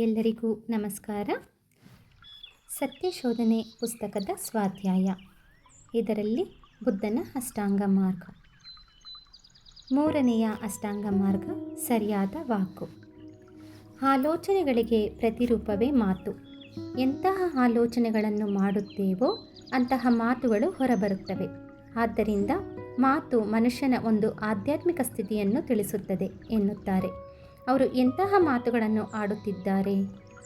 ಎಲ್ಲರಿಗೂ ನಮಸ್ಕಾರ. ಸತ್ಯಶೋಧನೆ ಪುಸ್ತಕದ ಸ್ವಾಧ್ಯಾಯ. ಇದರಲ್ಲಿ ಬುದ್ಧನ ಅಷ್ಟಾಂಗ ಮಾರ್ಗ. ಮೂರನೆಯ ಅಷ್ಟಾಂಗ ಮಾರ್ಗ ಸರಿಯಾದ ವಾಕು. ಆಲೋಚನೆಗಳಿಗೆ ಪ್ರತಿರೂಪವೇ ಮಾತು. ಎಂತಹ ಆಲೋಚನೆಗಳನ್ನು ಮಾಡುತ್ತೇವೋ ಅಂತಹ ಮಾತುಗಳು ಹೊರಬರುತ್ತವೆ. ಆದ್ದರಿಂದ ಮಾತು ಮನುಷ್ಯನ ಒಂದು ಆಧ್ಯಾತ್ಮಿಕ ಸ್ಥಿತಿಯನ್ನು ತಿಳಿಸುತ್ತದೆ ಎನ್ನುತ್ತಾರೆ. ಅವರು ಎಂತಹ ಮಾತುಗಳನ್ನು ಆಡುತ್ತಿದ್ದಾರೆ?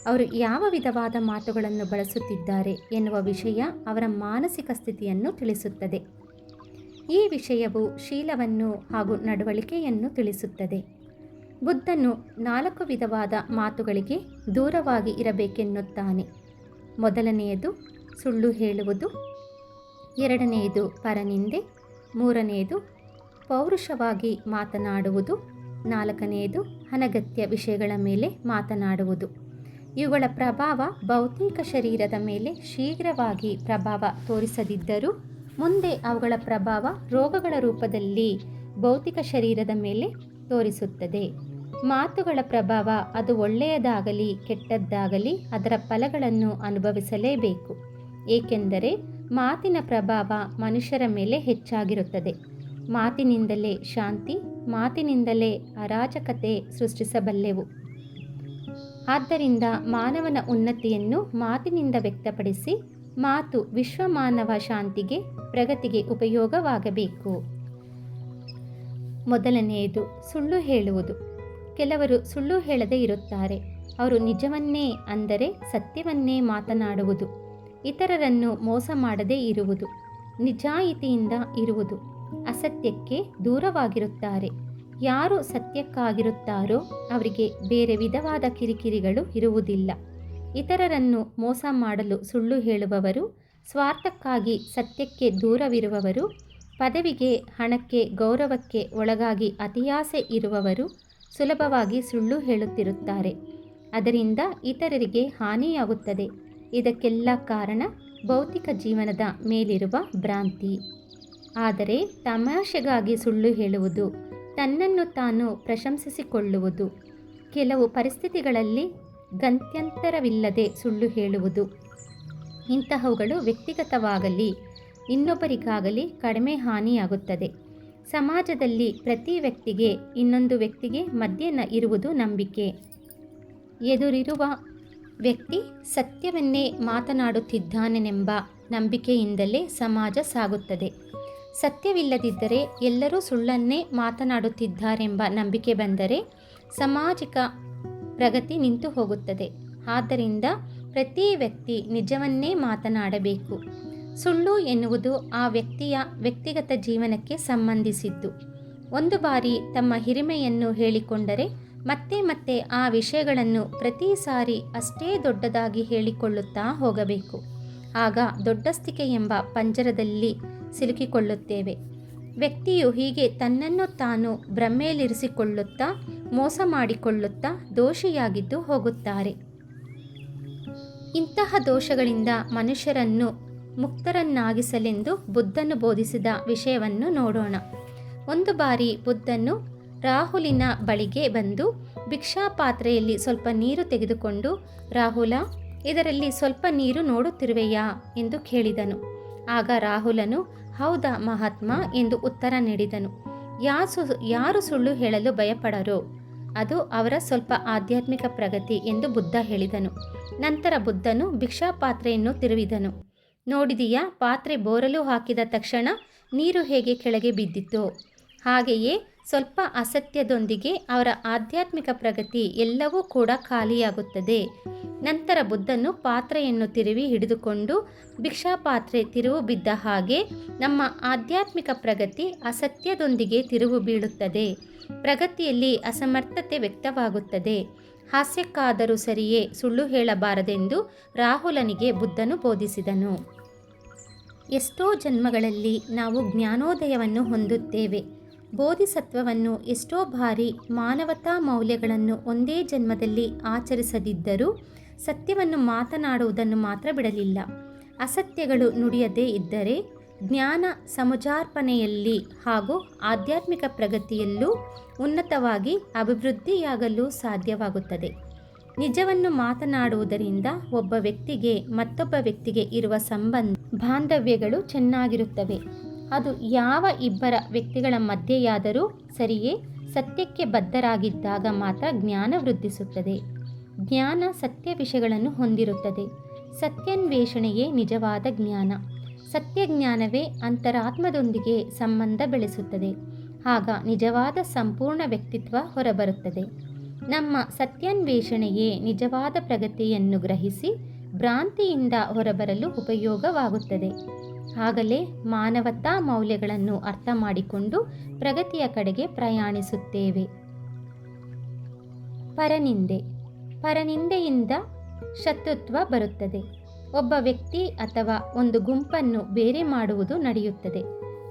ಅವರು ಯಾವ ವಿಧವಾದ ಮಾತುಗಳನ್ನು ಬಳಸುತ್ತಿದ್ದಾರೆ ಎನ್ನುವ ವಿಷಯ ಅವರ ಮಾನಸಿಕ ಸ್ಥಿತಿಯನ್ನು ತಿಳಿಸುತ್ತದೆ. ಈ ವಿಷಯವು ಶೀಲವನ್ನು ಹಾಗೂ ನಡವಳಿಕೆಯನ್ನು ತಿಳಿಸುತ್ತದೆ. ಬುದ್ಧನು ನಾಲ್ಕು ವಿಧವಾದ ಮಾತುಗಳಿಗೆ ದೂರವಾಗಿ ಇರಬೇಕೆನ್ನುತ್ತಾನೆ. ಮೊದಲನೆಯದು ಸುಳ್ಳು ಹೇಳುವುದು, ಎರಡನೆಯದು ಪರನಿಂದೆ, ಮೂರನೆಯದು ಪೌರುಷವಾಗಿ ಮಾತನಾಡುವುದು ನಾಲ್ಕನೆಯದು ಅನಗತ್ಯ ವಿಷಯಗಳ ಮೇಲೆ ಮಾತನಾಡುವುದು. ಇವುಗಳ ಪ್ರಭಾವ ಭೌತಿಕ ಶರೀರದ ಮೇಲೆ ಶೀಘ್ರವಾಗಿ ಪ್ರಭಾವ ತೋರಿಸದಿದ್ದರೂ, ಮುಂದೆ ಅವುಗಳ ಪ್ರಭಾವ ರೋಗಗಳ ರೂಪದಲ್ಲಿ ಭೌತಿಕ ಶರೀರದ ಮೇಲೆ ತೋರಿಸುತ್ತದೆ. ಮಾತುಗಳ ಪ್ರಭಾವ ಅದು ಒಳ್ಳೆಯದಾಗಲಿ ಕೆಟ್ಟದ್ದಾಗಲಿ ಅದರ ಫಲಗಳನ್ನು ಅನುಭವಿಸಲೇಬೇಕು. ಏಕೆಂದರೆ ಮಾತಿನ ಪ್ರಭಾವ ಮನುಷ್ಯರ ಮೇಲೆ ಹೆಚ್ಚಾಗಿರುತ್ತದೆ. ಮಾತಿನಿಂದಲೇ ಶಾಂತಿ ಮಾತಿನಿಂದಲೇ ಅರಾಜಕತೆ ಸೃಷ್ಟಿಸಬಲ್ಲೆವು. ಆದ್ದರಿಂದ ಮಾನವನ ಉನ್ನತಿಯನ್ನು ಮಾತಿನಿಂದ ವ್ಯಕ್ತಪಡಿಸಿ ಮಾತು ವಿಶ್ವಮಾನವ ಶಾಂತಿಗೆ, ಪ್ರಗತಿಗೆ ಉಪಯೋಗವಾಗಬೇಕು. ಮೊದಲನೆಯದು ಸುಳ್ಳು ಹೇಳುವುದು. ಕೆಲವರು ಸುಳ್ಳು ಹೇಳದೇ ಇರುತ್ತಾರೆ. ಅವರು ನಿಜವನ್ನೇ ಅಂದರೆ ಸತ್ಯವನ್ನೇ ಮಾತನಾಡುವುದು. ಇತರರನ್ನು ಮೋಸ ಮಾಡದೇ ಇರುವುದು. ನಿಜಾಯಿತಿಯಿಂದ ಇರುವುದು. ಅಸತ್ಯಕ್ಕೆ ದೂರವಾಗಿರುತ್ತಾರೆ. ಯಾರು ಸತ್ಯಕ್ಕಾಗಿರುತ್ತಾರೋ ಅವರಿಗೆ ಬೇರೆ ವಿಧವಾದ ಕಿರಿಕಿರಿಗಳು ಇರುವುದಿಲ್ಲ. ಇತರರನ್ನು ಮೋಸ ಮಾಡಲು ಸುಳ್ಳು ಹೇಳುವವರು, ಸ್ವಾರ್ಥಕ್ಕಾಗಿ ಸತ್ಯಕ್ಕೆ ದೂರವಿರುವವರು, ಪದವಿಗೆ, ಹಣಕ್ಕೆ, ಗೌರವಕ್ಕೆ ಒಳಗಾಗಿ ಅತಿಯಾಸೆ ಇರುವವರು ಸುಲಭವಾಗಿ ಸುಳ್ಳು ಹೇಳುತ್ತಿರುತ್ತಾರೆ. ಅದರಿಂದ ಇತರರಿಗೆ ಹಾನಿಯಾಗುತ್ತದೆ. ಇದಕ್ಕೆಲ್ಲ ಕಾರಣ ಭೌತಿಕ ಜೀವನದ ಮೇಲಿರುವ ಭ್ರಾಂತಿ. ಆದರೆ ತಮಾಷೆಗಾಗಿ ಸುಳ್ಳು ಹೇಳುವುದು, ತನ್ನನ್ನು ತಾನು ಪ್ರಶಂಸಿಸಿಕೊಳ್ಳುವುದು. ಕೆಲವು ಪರಿಸ್ಥಿತಿಗಳಲ್ಲಿ ಗಂತ್ಯಂತರವಿಲ್ಲದೆ ಸುಳ್ಳು ಹೇಳುವುದು. ಇಂತಹವುಗಳು ವ್ಯಕ್ತಿಗತವಾಗಲಿ, ಇನ್ನೊಬ್ಬರಿಗಾಗಲಿ ಕಡಿಮೆ ಹಾನಿಯಾಗುತ್ತದೆ. ಸಮಾಜದಲ್ಲಿ ಪ್ರತಿ ವ್ಯಕ್ತಿಗೆ, ಇನ್ನೊಂದು ವ್ಯಕ್ತಿಗೆ ಮಧ್ಯೆ ಇರುವುದು ನಂಬಿಕೆ. ಎದುರಿರುವ ವ್ಯಕ್ತಿ ಸತ್ಯವನ್ನೇ ಮಾತನಾಡುತ್ತಿದ್ದಾನೆನೆಂಬ ನಂಬಿಕೆಯಿಂದಲೇ ಸಮಾಜ ಸಾಗುತ್ತದೆ. ಸತ್ಯವಿಲ್ಲದಿದ್ದರೆ ಎಲ್ಲರೂ ಸುಳ್ಳನ್ನೇ ಮಾತನಾಡುತ್ತಿದ್ದಾರೆಂಬ ನಂಬಿಕೆ ಬಂದರೆ ಸಾಮಾಜಿಕ ಪ್ರಗತಿ ನಿಂತು ಹೋಗುತ್ತದೆ. ಆದ್ದರಿಂದ ಪ್ರತಿ ವ್ಯಕ್ತಿ ನಿಜವನ್ನೇ ಮಾತನಾಡಬೇಕು. ಸುಳ್ಳು ಎನ್ನುವುದು ಆ ವ್ಯಕ್ತಿಯ ವ್ಯಕ್ತಿಗತ ಜೀವನಕ್ಕೆ ಸಂಬಂಧಿಸಿದ್ದು. ಒಂದು ಬಾರಿ ತಮ್ಮ ಹಿರಿಮೆಯನ್ನು ಹೇಳಿಕೊಂಡರೆ ಮತ್ತೆ ಮತ್ತೆ ಆ ವಿಷಯಗಳನ್ನು ಪ್ರತಿ ಸಾರಿ ಅಷ್ಟೇ ದೊಡ್ಡದಾಗಿ ಹೇಳಿಕೊಳ್ಳುತ್ತಾ ಹೋಗಬೇಕು. ಆಗ ದೊಡ್ಡಸ್ತಿಕೆ ಎಂಬ ಪಂಜರದಲ್ಲಿ ಸಿಲುಕಿಕೊಳ್ಳುತ್ತೇವೆ. ವ್ಯಕ್ತಿಯು ಹೀಗೆ ತನ್ನನ್ನು ತಾನು ಭ್ರಮೆಯಲ್ಲಿರಿಸಿಕೊಳ್ಳುತ್ತಾ, ಮೋಸ ಮಾಡಿಕೊಳ್ಳುತ್ತಾ, ದೋಷಿಯಾಗಿದ್ದು ಹೋಗುತ್ತಾರೆ. ಇಂತಹ ದೋಷಗಳಿಂದ ಮನುಷ್ಯರನ್ನು ಮುಕ್ತರನ್ನಾಗಿಸಲೆಂದು ಬುದ್ಧನು ಬೋಧಿಸಿದ ವಿಷಯವನ್ನು ನೋಡೋಣ. ಒಂದು ಬಾರಿ ಬುದ್ಧನು ರಾಹುಲಿನ ಬಳಿಗೆ ಬಂದು ಭಿಕ್ಷಾ ಪಾತ್ರೆಯಲ್ಲಿ ಸ್ವಲ್ಪ ನೀರು ತೆಗೆದುಕೊಂಡು, ರಾಹುಲ, ಇದರಲ್ಲಿ ಸ್ವಲ್ಪ ನೀರು ನೋಡುತ್ತಿರುವೆಯಾ? ಎಂದು ಕೇಳಿದನು. ಆಗ ರಾಹುಲನು ಹೌದಾ ಮಹಾತ್ಮ ಎಂದು ಉತ್ತರ ನೀಡಿದನು. ಯಾಸು ಯಾರು ಸುಳ್ಳು ಹೇಳಲು ಭಯಪಡರೋ ಅದು ಅವರ ಸ್ವಲ್ಪ ಆಧ್ಯಾತ್ಮಿಕ ಪ್ರಗತಿ ಎಂದು ಬುದ್ಧ ಹೇಳಿದನು. ನಂತರ ಬುದ್ಧನು ಭಿಕ್ಷಾ ಪಾತ್ರೆಯನ್ನು ತಿರುವಿದನು. ನೋಡಿದೀಯಾ, ಪಾತ್ರೆ ಬೋರಲು ಹಾಕಿದ ತಕ್ಷಣ ನೀರು ಹೇಗೆ ಕೆಳಗೆ ಬಿದ್ದಿತ್ತು ಹಾಗೆಯೇ ಸ್ವಲ್ಪ ಅಸತ್ಯದೊಂದಿಗೆ ಅವರ ಆಧ್ಯಾತ್ಮಿಕ ಪ್ರಗತಿ ಎಲ್ಲವೂ ಕೂಡ ಖಾಲಿಯಾಗುತ್ತದೆ. ನಂತರ ಬುದ್ಧನು ಪಾತ್ರೆಯನ್ನು ತಿರುವಿ ಹಿಡಿದುಕೊಂಡು ಭಿಕ್ಷಾ ಪಾತ್ರೆ ತಿರುವು ಬಿದ್ದ ಹಾಗೆ ನಮ್ಮ ಆಧ್ಯಾತ್ಮಿಕ ಪ್ರಗತಿ ಅಸತ್ಯದೊಂದಿಗೆ ತಿರುವು ಬೀಳುತ್ತದೆ. ಪ್ರಗತಿಯಲ್ಲಿ ಅಸಮರ್ಥತೆ ವ್ಯಕ್ತವಾಗುತ್ತದೆ. ಹಾಸ್ಯಕ್ಕಾದರೂ ಸರಿಯೇ ಸುಳ್ಳು ಹೇಳಬಾರದೆಂದು ರಾಹುಲನಿಗೆ ಬುದ್ಧನು ಬೋಧಿಸಿದನು. ಎಷ್ಟೋ ಜನ್ಮಗಳಲ್ಲಿ ನಾವು ಜ್ಞಾನೋದಯವನ್ನು ಹೊಂದುತ್ತೇವೆ. ಬೋಧಿಸತ್ವವನ್ನು ಎಷ್ಟೋ ಬಾರಿ ಮಾನವತಾ ಮೌಲ್ಯಗಳನ್ನು ಒಂದೇ ಜನ್ಮದಲ್ಲಿ ಆಚರಿಸದಿದ್ದರೂ ಸತ್ಯವನ್ನು ಮಾತನಾಡುವುದನ್ನು ಮಾತ್ರ ಬಿಡಲಿಲ್ಲ. ಅಸತ್ಯಗಳು ನುಡಿಯದೇ ಇದ್ದರೆ ಜ್ಞಾನ ಸಮುಜಾರ್ಪಣೆಯಲ್ಲಿ ಹಾಗೂ ಆಧ್ಯಾತ್ಮಿಕ ಪ್ರಗತಿಯಲ್ಲೂ ಉನ್ನತವಾಗಿ ಅಭಿವೃದ್ಧಿಯಾಗಲು ಸಾಧ್ಯವಾಗುತ್ತದೆ. ನಿಜವನ್ನು ಮಾತನಾಡುವುದರಿಂದ ಒಬ್ಬ ವ್ಯಕ್ತಿಗೆ ಮತ್ತೊಬ್ಬ ವ್ಯಕ್ತಿಗೆ ಇರುವ ಸಂಬಂಧ, ಬಾಂಧವ್ಯಗಳು ಚೆನ್ನಾಗಿರುತ್ತವೆ. ಅದು ಯಾವ ಇಬ್ಬರ ವ್ಯಕ್ತಿಗಳ ಮಧ್ಯೆಯಾದರೂ ಸರಿಯೇ ಸತ್ಯಕ್ಕೆ ಬದ್ಧರಾಗಿದ್ದಾಗ ಮಾತ್ರ ಜ್ಞಾನ ವೃದ್ಧಿಸುತ್ತದೆ. ಜ್ಞಾನ ಸತ್ಯ ವಿಷಯಗಳನ್ನು ಹೊಂದಿರುತ್ತದೆ. ಸತ್ಯನ್ವೇಷಣೆಯೇ ನಿಜವಾದ ಜ್ಞಾನ. ಸತ್ಯ ಜ್ಞಾನವೇ ಅಂತರಾತ್ಮದೊಂದಿಗೆ ಸಂಬಂಧ ಬೆಳೆಸುತ್ತದೆ. ಆಗ ನಿಜವಾದ ಸಂಪೂರ್ಣ ವ್ಯಕ್ತಿತ್ವ ಹೊರಬರುತ್ತದೆ. ನಮ್ಮ ಸತ್ಯನ್ವೇಷಣೆಯೇ ನಿಜವಾದ ಪ್ರಗತಿಯನ್ನು ಗ್ರಹಿಸಿ ಭ್ರಾಂತಿಯಿಂದ ಹೊರಬರಲು ಉಪಯೋಗವಾಗುತ್ತದೆ. ಆಗಲೇ ಮಾನವತಾ ಮೌಲ್ಯಗಳನ್ನು ಅರ್ಥ ಮಾಡಿಕೊಂಡು ಪ್ರಗತಿಯ ಕಡೆಗೆ ಪ್ರಯಾಣಿಸುತ್ತೇವೆ. ಪರನಿಂದೆ. ಪರನಿಂದೆಯಿಂದ ಶತ್ರುತ್ವ ಬರುತ್ತದೆ. ಒಬ್ಬ ವ್ಯಕ್ತಿ ಅಥವಾ ಒಂದು ಗುಂಪನ್ನು ಬೇರೆ ಮಾಡುವುದು ನಡೆಯುತ್ತದೆ.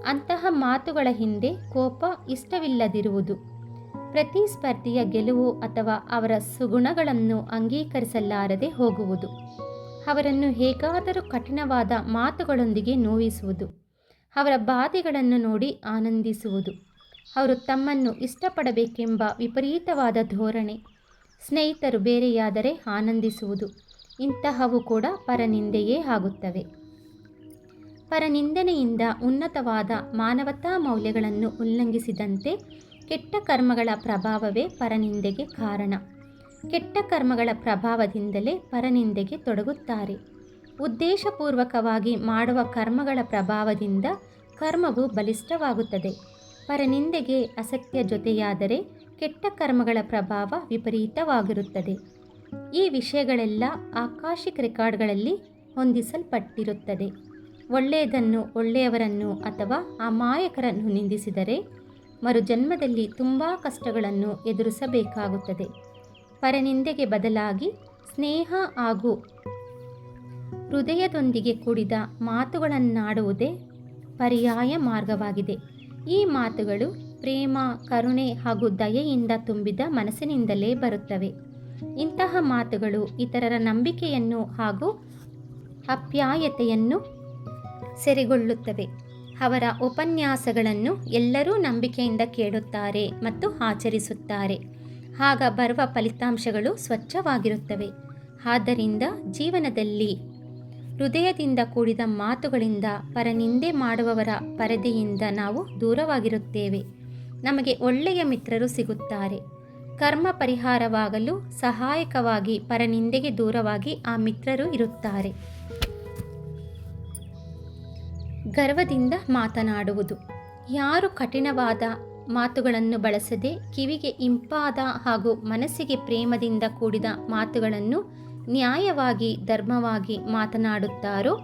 ಅಂತಹ ಮಾತುಗಳ ಹಿಂದೆ ಕೋಪ ಇಷ್ಟವಿಲ್ಲದಿರುವುದು. ಪ್ರತಿಸ್ಪರ್ಧಿಯ ಗೆಲುವು ಅಥವಾ ಅವರ ಸುಗುಣಗಳನ್ನು ಅಂಗೀಕರಿಸಲಾರದೆ ಹೋಗುವುದು. ಅವರನ್ನು ಹೇಗಾದರೂ ಕಠಿಣವಾದ ಮಾತುಗಳೊಂದಿಗೆ ನೋಯಿಸುವುದು. ಅವರ ಬಾಧೆಗಳನ್ನು ನೋಡಿ ಆನಂದಿಸುವುದು. ಅವರು ತಮ್ಮನ್ನು ಇಷ್ಟಪಡಬೇಕೆಂಬ ವಿಪರೀತವಾದ ಧೋರಣೆ. ಸ್ನೇಹಿತರು ಬೇರೆಯಾದರೆ ಆನಂದಿಸುವುದು. ಇಂತಹವು ಕೂಡ ಪರನಿಂದೆಯೇ ಆಗುತ್ತವೆ. ಪರನಿಂದನೆಯಿಂದ ಉನ್ನತವಾದ ಮಾನವತಾ ಮೌಲ್ಯಗಳನ್ನು ಉಲ್ಲಂಘಿಸಿದಂತೆ ಕೆಟ್ಟ ಕರ್ಮಗಳ ಪ್ರಭಾವವೇ ಪರನಿಂದೆಗೆ ಕಾರಣ. ಕೆಟ್ಟ ಕರ್ಮಗಳ ಪ್ರಭಾವದಿಂದಲೇ ಪರನಿಂದೆಗೆ ತೊಡಗುತ್ತಾರೆ. ಉದ್ದೇಶಪೂರ್ವಕವಾಗಿ ಮಾಡುವ ಕರ್ಮಗಳ ಪ್ರಭಾವದಿಂದ ಕರ್ಮವು ಬಲಿಷ್ಠವಾಗುತ್ತದೆ. ಪರನಿಂದೆಗೆ ಅಸತ್ಯ ಜೊತೆಯಾದರೆ ಕೆಟ್ಟ ಕರ್ಮಗಳ ಪ್ರಭಾವ ವಿಪರೀತವಾಗಿರುತ್ತದೆ. ಈ ವಿಷಯಗಳೆಲ್ಲ ಆಕಾಶಿಕ್ ರೆಕಾರ್ಡ್ಗಳಲ್ಲಿ ಹೊಂದಿಸಲ್ಪಟ್ಟಿರುತ್ತದೆ. ಒಳ್ಳೆಯದನ್ನು ಒಳ್ಳೆಯವರನ್ನು ಅಥವಾ ಅಮಾಯಕರನ್ನು ನಿಂದಿಸಿದರೆ ಮರುಜನ್ಮದಲ್ಲಿ ತುಂಬ ಕಷ್ಟಗಳನ್ನು ಎದುರಿಸಬೇಕಾಗುತ್ತದೆ. ಪರನಿಂದೆಗೆ ಬದಲಾಗಿ ಸ್ನೇಹ ಹಾಗೂ ಹೃದಯದೊಂದಿಗೆ ಕೂಡಿದ ಮಾತುಗಳನ್ನಾಡುವುದೇ ಪರ್ಯಾಯ ಮಾರ್ಗವಾಗಿದೆ. ಈ ಮಾತುಗಳು ಪ್ರೇಮ, ಕರುಣೆ ಹಾಗೂ ದಯೆಯಿಂದ ತುಂಬಿದ ಮನಸ್ಸಿನಿಂದಲೇ ಬರುತ್ತವೆ. ಇಂತಹ ಮಾತುಗಳು ಇತರರ ನಂಬಿಕೆಯನ್ನು ಹಾಗೂ ಅಪ್ಯಾಯತೆಯನ್ನು ಸೆರೆಗೊಳ್ಳುತ್ತವೆ. ಅವರ ಉಪನ್ಯಾಸಗಳನ್ನು ಎಲ್ಲರೂ ನಂಬಿಕೆಯಿಂದ ಕೇಳುತ್ತಾರೆ ಮತ್ತು ಆಚರಿಸುತ್ತಾರೆ. ಆಗ ಬರುವ ಫಲಿತಾಂಶಗಳು ಸ್ವಚ್ಛವಾಗಿರುತ್ತವೆ. ಆದ್ದರಿಂದ ಜೀವನದಲ್ಲಿ ಹೃದಯದಿಂದ ಕೂಡಿದ ಮಾತುಗಳಿಂದ ಪರನಿಂದೆ ಮಾಡುವವರ ಪರದೆಯಿಂದ ನಾವು ದೂರವಾಗಿರುತ್ತೇವೆ. ನಮಗೆ ಒಳ್ಳೆಯ ಮಿತ್ರರು ಸಿಗುತ್ತಾರೆ. ಕರ್ಮ ಪರಿಹಾರವಾಗಲು ಸಹಾಯಕವಾಗಿ ಪರನಿಂದೆಗೆ ದೂರವಾಗಿ ಆ ಮಿತ್ರರು ಇರುತ್ತಾರೆ. ಗರ್ವದಿಂದ ಮಾತನಾಡುವುದು. ಯಾರು ಕಠಿಣವಾದ ಮಾತುಗಳನ್ನು ಬಳಸದೆ ಕಿವಿಗೆ ಇಂಪಾದ ಹಾಗೂ ಮನಸ್ಸಿಗೆ ಪ್ರೇಮದಿಂದ ಕೂಡಿದ ಮಾತುಗಳನ್ನು ನ್ಯಾಯವಾಗಿ, ಧರ್ಮವಾಗಿ ಮಾತನಾಡುತ್ತಾರೋ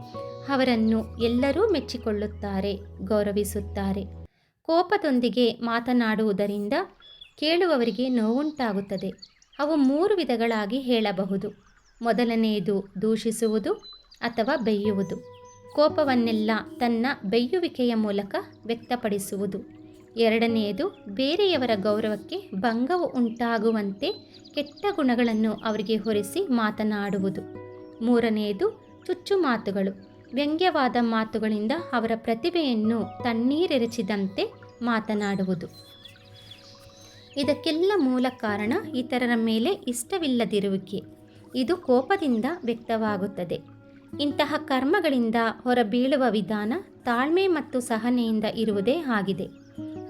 ಅವರನ್ನು ಎಲ್ಲರೂ ಮೆಚ್ಚಿಕೊಳ್ಳುತ್ತಾರೆ, ಗೌರವಿಸುತ್ತಾರೆ. ಕೋಪದೊಂದಿಗೆ ಮಾತನಾಡುವುದರಿಂದ ಕೇಳುವವರಿಗೆ ನೋವುಂಟಾಗುತ್ತದೆ. ಅವು ಮೂರು ವಿಧಗಳಾಗಿ ಹೇಳಬಹುದು. ಮೊದಲನೆಯದು ದೂಷಿಸುವುದು ಅಥವಾ ಬೆಯ್ಯುವುದು ಕೋಪವನ್ನೆಲ್ಲ ತನ್ನ ಬೆಯ್ಯುವಿಕೆಯ ಮೂಲಕ ವ್ಯಕ್ತಪಡಿಸುವುದು. ಎರಡನೆಯದು, ಬೇರೆಯವರ ಗೌರವಕ್ಕೆ ಭಂಗವು ಉಂಟಾಗುವಂತೆ ಕೆಟ್ಟ ಗುಣಗಳನ್ನು ಅವರಿಗೆ ಹೊರಿಸಿ ಮಾತನಾಡುವುದು. ಮೂರನೆಯದು ಚುಚ್ಚು ಮಾತುಗಳು. ವ್ಯಂಗ್ಯವಾದ ಮಾತುಗಳಿಂದ ಅವರ ಪ್ರತಿಭೆಯನ್ನು ತಣ್ಣೀರೆರಚಿದಂತೆ ಮಾತನಾಡುವುದು. ಇದಕ್ಕೆಲ್ಲ ಮೂಲ ಕಾರಣ ಇತರರ ಮೇಲೆ ಇಷ್ಟವಿಲ್ಲದಿರುವಿಕೆ. ಇದು ಕೋಪದಿಂದ ವ್ಯಕ್ತವಾಗುತ್ತದೆ. ಇಂತಹ ಕರ್ಮಗಳಿಂದ ಹೊರಬೀಳುವ ವಿಧಾನ ತಾಳ್ಮೆ ಮತ್ತು ಸಹನೆಯಿಂದ ಇರುವುದೇ ಆಗಿದೆ.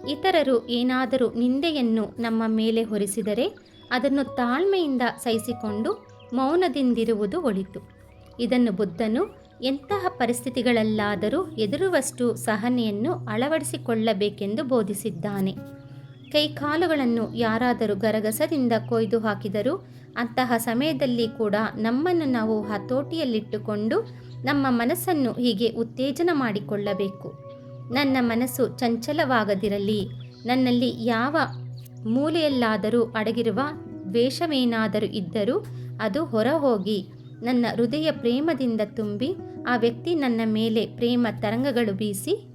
ಇತರರು ಏನಾದರೂ ನಿಂದೆಯನ್ನು ನಮ್ಮ ಮೇಲೆ ಹೊರಿಸಿದರೆ ಅದನ್ನು ತಾಳ್ಮೆಯಿಂದ ಸಹಿಸಿಕೊಂಡು ಮೌನದಿಂದಿರುವುದು ಒಳಿತು. ಇದನ್ನು ಬುದ್ಧನು ಎಂತಹ ಪರಿಸ್ಥಿತಿಗಳಲ್ಲಾದರೂ ಎದುರುವಷ್ಟು ಸಹನೆಯನ್ನು ಅಳವಡಿಸಿಕೊಳ್ಳಬೇಕೆಂದು ಬೋಧಿಸಿದ್ದಾನೆ. ಕೈಕಾಲುಗಳನ್ನು ಯಾರಾದರೂ ಗರಗಸದಿಂದ ಕೊಯ್ದು ಹಾಕಿದರೂ ಅಂತಹ ಸಮಯದಲ್ಲಿ ಕೂಡ ನಮ್ಮನ್ನು ನಾವು ಹತೋಟಿಯಲ್ಲಿಟ್ಟುಕೊಂಡು ನಮ್ಮ ಮನಸ್ಸನ್ನು ಹೀಗೆ ಉತ್ತೇಜನ ಮಾಡಿಕೊಳ್ಳಬೇಕು. ನನ್ನ ಮನಸ್ಸು ಚಂಚಲವಾಗದಿರಲಿ. ನನ್ನಲ್ಲಿ ಯಾವ ಮೂಲೆಯಲ್ಲಾದರೂ ಅಡಗಿರುವ ದ್ವೇಷವೇನಾದರೂ ಇದ್ದರೂ ಅದು ಹೊರಹೋಗಿ ನನ್ನ ಹೃದಯ ಪ್ರೇಮದಿಂದ ತುಂಬಿ ಆ ವ್ಯಕ್ತಿ ನನ್ನ ಮೇಲೆ ಪ್ರೇಮ ತರಂಗಗಳು ಬೀಸಿ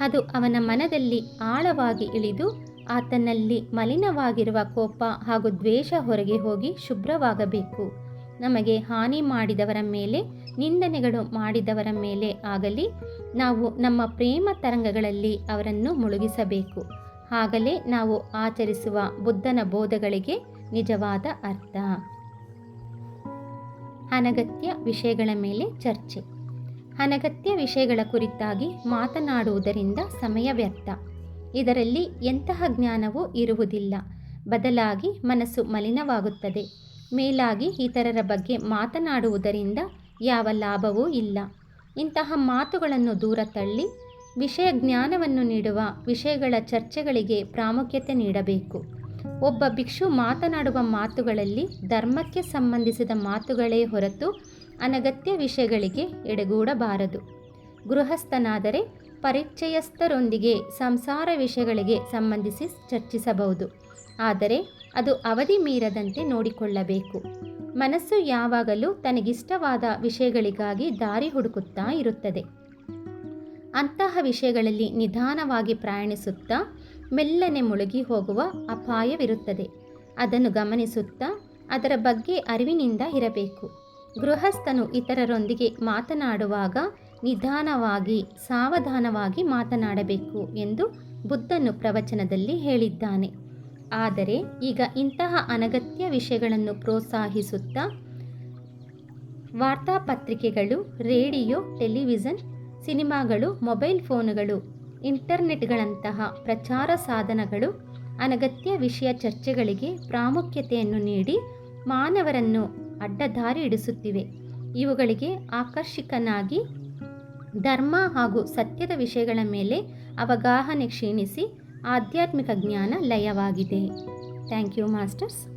ಅದು ಅವನ ಮನದಲ್ಲಿ ಆಳವಾಗಿ ಇಳಿದು ಆತನಲ್ಲಿ ಮಲಿನವಾಗಿರುವ ಕೋಪ ಹಾಗೂ ದ್ವೇಷ ಹೊರಗೆ ಹೋಗಿ ಶುಭ್ರವಾಗಬೇಕು. ನಮಗೆ ಹಾನಿ ಮಾಡಿದವರ ಮೇಲೆ ನಿಂದನೆಗಳು ಮಾಡಿದವರ ಮೇಲೆ ಆಗಲಿ, ನಾವು ನಮ್ಮ ಪ್ರೇಮ ತರಂಗಗಳಲ್ಲಿ ಅವರನ್ನು ಮುಳುಗಿಸಬೇಕು. ಆಗಲೇ ನಾವು ಆಚರಿಸುವ ಬುದ್ಧನ ಬೋಧಗಳಿಗೆ ನಿಜವಾದ ಅರ್ಥ. ಅನಗತ್ಯ ವಿಷಯಗಳ ಮೇಲೆ ಚರ್ಚೆ. ಅನಗತ್ಯ ವಿಷಯಗಳ ಕುರಿತಾಗಿ ಮಾತನಾಡುವುದರಿಂದ ಸಮಯ ವ್ಯರ್ಥ. ಇದರಲ್ಲಿ ಎಂತಹ ಜ್ಞಾನವೂ ಇರುವುದಿಲ್ಲ. ಬದಲಾಗಿ ಮನಸ್ಸು ಮಲಿನವಾಗುತ್ತದೆ. ಮೇಲಾಗಿ ಇತರರ ಬಗ್ಗೆ ಮಾತನಾಡುವುದರಿಂದ ಯಾವ ಲಾಭವೂ ಇಲ್ಲ. ಇಂತಹ ಮಾತುಗಳನ್ನು ದೂರ ತಳ್ಳಿ ವಿಷಯ ಜ್ಞಾನವನ್ನು ನೀಡುವ ವಿಷಯಗಳ ಚರ್ಚೆಗಳಿಗೆ ಪ್ರಾಮುಖ್ಯತೆ ನೀಡಬೇಕು. ಒಬ್ಬ ಭಿಕ್ಷು ಮಾತನಾಡುವ ಮಾತುಗಳಲ್ಲಿ ಧರ್ಮಕ್ಕೆ ಸಂಬಂಧಿಸಿದ ಮಾತುಗಳೇ ಹೊರತು ಅನಗತ್ಯ ವಿಷಯಗಳಿಗೆ ಎಡೆಗೂಡಬಾರದು. ಗೃಹಸ್ಥನಾದರೆ ಪರಿಚಯಸ್ಥರೊಂದಿಗೆ ಸಂಸಾರ ವಿಷಯಗಳಿಗೆ ಸಂಬಂಧಿಸಿ ಚರ್ಚಿಸಬಹುದು. ಆದರೆ ಅದು ಅವಧಿ ಮೀರದಂತೆ ನೋಡಿಕೊಳ್ಳಬೇಕು. ಮನಸ್ಸು ಯಾವಾಗಲೂ ತನಗಿಷ್ಟವಾದ ವಿಷಯಗಳಿಗಾಗಿ ದಾರಿ ಹುಡುಕುತ್ತಾ ಇರುತ್ತದೆ. ಅಂತಹ ವಿಷಯಗಳಲ್ಲಿ ನಿಧಾನವಾಗಿ ಪ್ರಯಾಣಿಸುತ್ತಾ ಮೆಲ್ಲನೆ ಮುಳುಗಿ ಹೋಗುವ ಅಪಾಯವಿರುತ್ತದೆ. ಅದನ್ನು ಗಮನಿಸುತ್ತಾ ಅದರ ಬಗ್ಗೆ ಅರಿವಿನಿಂದ ಇರಬೇಕು. ಗೃಹಸ್ಥನು ಇತರರೊಂದಿಗೆ ಮಾತನಾಡುವಾಗ ನಿಧಾನವಾಗಿ, ಸಾವಧಾನವಾಗಿ ಮಾತನಾಡಬೇಕು ಎಂದು ಬುದ್ಧನು ಪ್ರವಚನದಲ್ಲಿ ಹೇಳಿದ್ದಾನೆ. ಆದರೆ ಈಗ ಇಂತಹ ಅನಗತ್ಯ ವಿಷಯಗಳನ್ನು ಪ್ರೋತ್ಸಾಹಿಸುತ್ತಾ ವಾರ್ತಾಪತ್ರಿಕೆಗಳು ರೇಡಿಯೋ ಟೆಲಿವಿಷನ್ ಸಿನಿಮಾಗಳು, ಮೊಬೈಲ್ ಫೋನುಗಳು, ಇಂಟರ್ನೆಟ್ಗಳಂತಹ ಪ್ರಚಾರ ಸಾಧನಗಳು ಅನಗತ್ಯ ವಿಷಯ ಚರ್ಚೆಗಳಿಗೆ ಪ್ರಾಮುಖ್ಯತೆಯನ್ನು ನೀಡಿ ಮಾನವರನ್ನು ಅಡ್ಡದಾರಿ ಇಡಿಸುತ್ತಿವೆ. ಇವುಗಳಿಗೆ ಆಕರ್ಷಿಕನಾಗಿ ಧರ್ಮ ಹಾಗೂ ಸತ್ಯದ ವಿಷಯಗಳ ಮೇಲೆ ಅವಗಾಹನೆ ಕ್ಷೀಣಿಸಿ ಆಧ್ಯಾತ್ಮಿಕ ಜ್ಞಾನ ಲಯವಾಗಿದೆ. Thank you masters